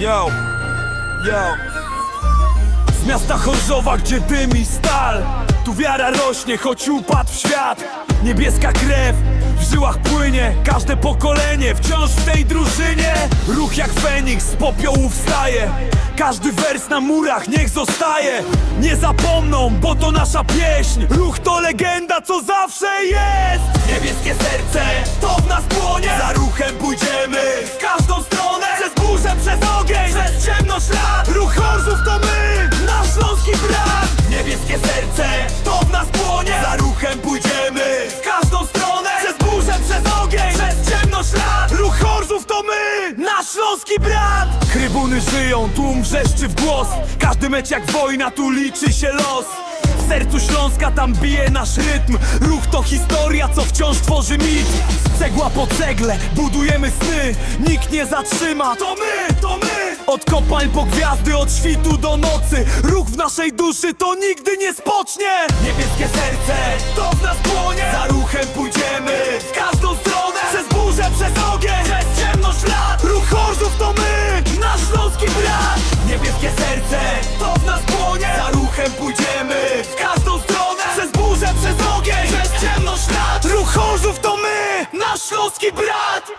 Yo, yo. Z miasta Chorzowa, gdzie dym i stal. Tu wiara rośnie, choć upadł w świat. Niebieska krew w żyłach płynie. Każde pokolenie wciąż w tej drużynie. Ruch jak Feniks z popiołu wstaje. Każdy wers na murach niech zostaje. Nie zapomną, bo to nasza pieśń. Ruch to legenda, co zawsze jest. Niebieskie serce, to w nas płonie śląski brat! Trybuny żyją, tłum wrzeszczy w głos. Każdy mecz jak wojna, tu liczy się los. W sercu Śląska tam bije nasz rytm. Ruch to historia, co wciąż tworzy mit. Cegła po cegle, budujemy sny. Nikt nie zatrzyma, to my, to my! Od kopalń po gwiazdy, od świtu do nocy. Ruch w naszej duszy to nigdy nie spocznie. Niebieskie serce, to w nas płonie. Za ruchem śląski brat